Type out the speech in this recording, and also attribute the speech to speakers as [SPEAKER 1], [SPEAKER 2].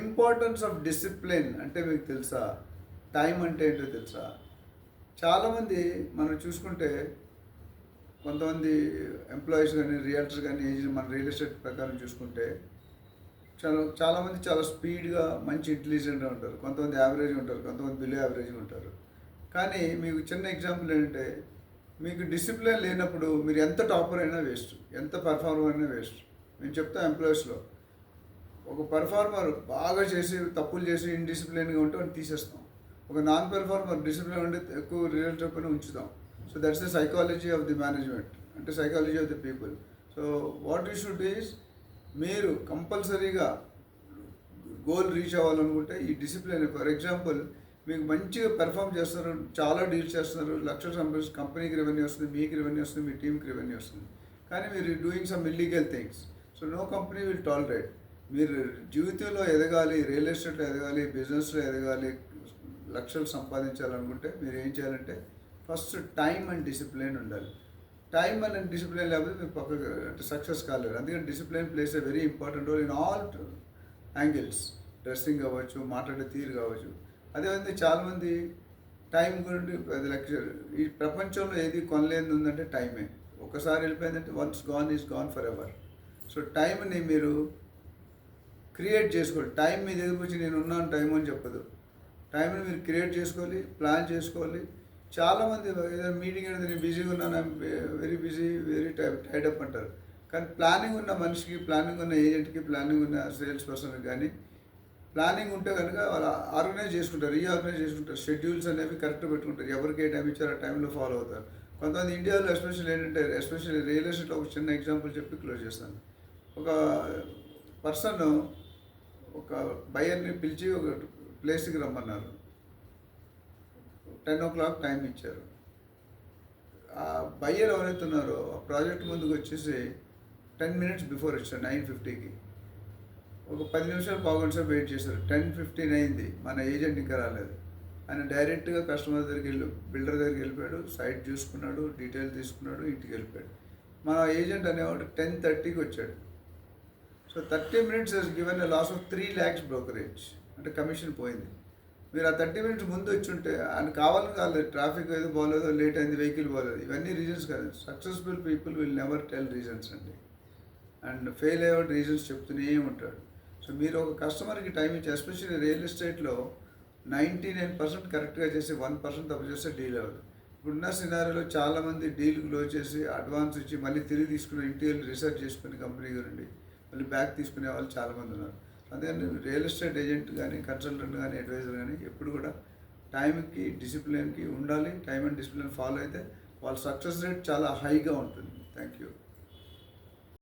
[SPEAKER 1] Importance of discipline అంటే మీకు తెలుసా? టైం అంటే ఏంటో తెలుసా? చాలామంది మనం చూసుకుంటే కొంతమంది ఎంప్లాయీస్ కానీ రియల్టర్స్ కానీ ఏజెంట్ మన రియల్ ఎస్టేట్ ప్రకారం చూసుకుంటే చాలా చాలామంది చాలా స్పీడ్గా మంచి ఇంటెలిజెంట్గా ఉంటారు. కొంతమంది యావరేజ్ ఉంటారు కొంతమంది బిలో యావరేజ్గా ఉంటారు. కానీ మీకు చిన్న ఎగ్జాంపుల్ ఏంటంటే మీకు డిసిప్లిన్ లేనప్పుడు మీరు ఎంత టాపర్ అయినా వేస్ట్ ఎంత పర్ఫార్మర్ అయినా వేస్ట్ నేను చెప్తా ఎంప్లాయీస్లో ఒక పెర్ఫార్మర్ బాగా చేసి తప్పులు చేసి ఇండిసిప్లిన్గా ఉంటే వాడిని తీసేస్తాం. ఒక నాన్ పెర్ఫార్మర్ డిసిప్లిన్ ఉండి ఎక్కువ రిజల్ట్ పైన ఉంచుతాం. So that's the psychology of the management అంటే psychology of the people so what you should is మీరు కంపల్సరీగా గోల్ రీచ్ అవ్వాలనుకుంటే ఈ డిసిప్లిన్ ఫర్ ఎగ్జాంపుల్ మీకు మంచిగా పెర్ఫామ్ చేస్తున్నారు చాలా డీల్స్ చేస్తున్నారు లక్షల సంపాదించి కంపెనీకి రెవెన్యూ వస్తుంది మీకు రెవెన్యూ వస్తుంది మీ టీంకి రెవెన్యూ వస్తుంది. కానీ మీరు doing some illegal things so no company will tolerate మీరు జీవితంలో ఎదగాలి రియల్ ఎస్టేట్లో ఎదగాలి బిజినెస్లో ఎదగాలి లక్షలు సంపాదించాలనుకుంటే మీరు ఏం చేయాలంటే ఫస్ట్ టైం అండ్ డిసిప్లిన్ ఉండాలి. టైం అండ్ డిసిప్లిన్ లేకపోతే మీరు పక్కకు అంటే సక్సెస్ కాలేరు అందుకని discipline plays a very important role in all angles. Dressing కావచ్చు మాట్లాడే తీరు కావచ్చు. అదేవిధంగా చాలామంది టైం గురించి అది లెక్చర్ ఈ ప్రపంచంలో ఏది కొనలేని ఉందంటే టైమే. ఒకసారి వెళ్ళిపోయిందంటే once gone is gone forever. So టైంని మీరు క్రియేట్ చేసుకోవాలి. టైం మీద వచ్చి నేను ఉన్నాను టైం అని చెప్పదు. టైంని మీరు క్రియేట్ చేసుకోవాలి ప్లాన్ చేసుకోవాలి. చాలామంది ఏదైనా మీటింగ్ అనేది నేను బిజీగా ఉన్నాను very busy very tie tied up అంటారు. కానీ ప్లానింగ్ ఉన్న మనిషికి ప్లానింగ్ ఉన్న ఏజెంట్కి ప్లానింగ్ ఉన్న సేల్స్ పర్సన్కి కానీ ప్లానింగ్ ఉంటే కనుక వాళ్ళు ఆర్గనైజ్ చేసుకుంటారు రీఆర్గనైజ్ చేసుకుంటారు. షెడ్యూల్స్ అనేవి కరెక్ట్ పెట్టుకుంటారు. ఎవరికి ఏ టైం ఇచ్చారో ఆ టైంలో ఫాలో అవుతారు. కొంతమంది ఇండియాలో ఎస్పెషల్ ఏంటంటే ఎస్పెషల్లీ రియల్ ఎస్టేట్లో ఒక చిన్న ఎగ్జాంపుల్ చెప్పి క్లోజ్ చేస్తాను. ఒక పర్సన్ ఒక బయర్ని పిలిచి ఒక ప్లేస్కి రమ్మన్నారు. టెన్ ఓ క్లాక్ టైం ఇచ్చారు. ఆ బయ్యర్ ఎవరైతే ఉన్నారో ఆ ప్రాజెక్ట్ ముందుకు వచ్చేసి టెన్ మినిట్స్ బిఫోర్ వచ్చారు నైన్ ఫిఫ్టీకి. ఒక పది నిమిషాలు పావుగంట సేపు వెయిట్ చేశారు. టెన్ ఫిఫ్టీన్ అయింది మన ఏజెంట్ ఇంకా రాలేదు. ఆయన డైరెక్ట్గా కస్టమర్ దగ్గరికి వెళ్ళి బిల్డర్ దగ్గరికి వెళ్ళిపోయాడు సైట్ చూసుకున్నాడు డీటెయిల్ తీసుకున్నాడు ఇంటికి వెళ్ళిపోయాడు. మన ఏజెంట్ అనేవాడు టెన్ థర్టీకి వచ్చాడు. So thirty minutes he's given a loss of three lakhs brokerage అంటే కమిషన్ పోయింది. మీరు ఆ థర్టీ మినిట్స్ ముందు వచ్చి ఉంటే ఆయన కావాలని కాలేదు. ట్రాఫిక్ ఏదో బాగోలేదు లేట్ అయింది వెహికల్ బాగోలేదు ఇవన్నీ రీజన్స్ కాదు. Successful people will never tell reasons అండి. అండ్ ఫెయిల్ అయ్యే రీజన్స్ చెప్తూనే ఉంటాడు. సో మీరు ఒక కస్టమర్కి టైం ఇచ్చి ఎస్పెషల్లీ రియల్ ఎస్టేట్లో నైంటీ నైన్ పర్సెంట్ కరెక్ట్గా చేసి వన్ పర్సెంట్ తప్పు చేస్తే డీల్ అవ్వదు. ఇప్పుడున్న సినారీలో చాలామంది డీల్ క్లోజ్ చేసి అడ్వాన్స్ ఇచ్చి మళ్ళీ తిరిగి తీసుకుని ఇంటీరియర్ రీసెర్చ్ చేసుకుని కంపెనీ గురించి. మళ్ళీ బ్యాక్ తీసుకునే వాళ్ళు చాలామంది ఉన్నారు. అందుకని రియల్ ఎస్టేట్ ఏజెంట్ కానీ కన్సల్టెంట్ కానీ అడ్వైజర్ కానీ ఎప్పుడు కూడా టైంకి డిసిప్లిన్కి ఉండాలి. టైం అండ్ డిసిప్లిన్ ఫాలో అయితే వాళ్ళ సక్సెస్ రేట్ చాలా హైగా ఉంటుంది. Thank you.